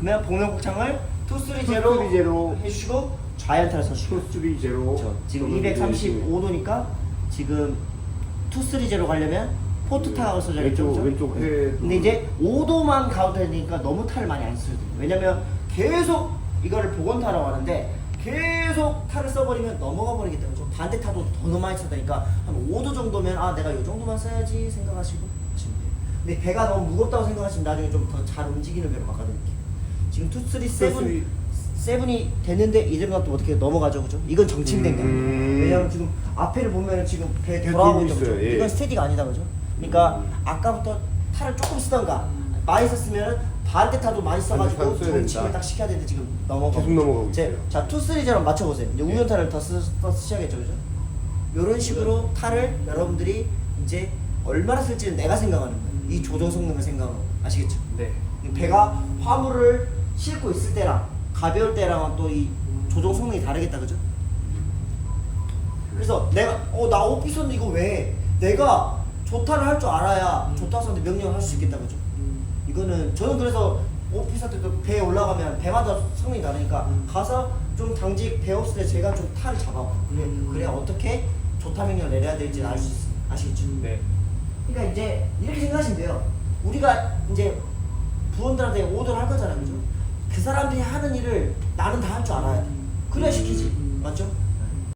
그러면 복면 곱창을 투쓰리 투쓰리 제로 제로. 해주시고 좌연타를 써주시고 소스리 제로. 그렇죠. 지금 그러면 이제 235도니까 지금 투쓰리 제로 가려면 포트 타가 써져야겠죠. 왼쪽 그죠? 왼쪽 회. 근데 이제 5도만 가도 되니까 너무 탈을 많이 안 써도 돼요. 왜냐면 계속 이거를 복원타라고 하는데 계속 탈을 써버리면 넘어가 버리기 때문에 좀 반대 타도 더 너무 많이 되니까 한 5도 정도면 아 내가 이 정도만 써야지 생각하시고 하시면 돼요. 근데 배가 너무 무겁다고 생각하시면 나중에 좀 더 잘 움직이는 배로 바꿔드릴게요. 지금 투 쓰리 세븐 투쓰리. 세븐이 됐는데 이들과 또 어떻게 넘어가죠, 그죠? 이건 정침된 거예요. 음. 왜냐하면 지금 앞에를 보면 지금 배 배 돌고 있죠, 그죠? 있어요, 예. 이건 스테디가 아니다, 그죠? 그러니까 음. 아까부터 탈을 조금 쓰던가 많이 썼으면 반대 타도 많이 써가지고 타도 써야 정침을 된다. 딱 시켜야 되는데 지금 넘어가고 계속 넘어가고 이제 있어요. 자 투 쓰리처럼 맞춰보세요. 이제 예. 우연 타를 더, 쓰, 더 쓰셔야겠죠, 그죠? 이런 식으로 탈을 여러분들이 이제 얼마나 쓸지는 내가 생각하는 거예요. 이 조정 성능을 생각하고 아시겠죠? 네. 배가 화물을 싣고 있을 때랑 가벼울 때랑은 또 이 조정 성능이 다르겠다 그죠? 그래서 내가 어나 오피스인데 이거 왜 내가 조타를 할 줄 알아야 조타 선데 명령을 할 수 있겠다 그죠? 이거는 저는 그래서 오피스한테 도 배에 올라가면 배마다 성능이 다르니까 가서 좀 당직 배 없을 때 제가 좀 탈을 잡아봐 그래, 그래야 어떻게 조타 명령을 내려야 될지 알 수 있어요 아시겠죠? 네. 그러니까 이제 이렇게 생각하시면 돼요. 우리가 이제 부원들한테 오더를 할 거잖아요, 그죠? 그 사람들이 하는 일을 나는 다 할 줄 알아야 돼. 그래야 시키지, 맞죠?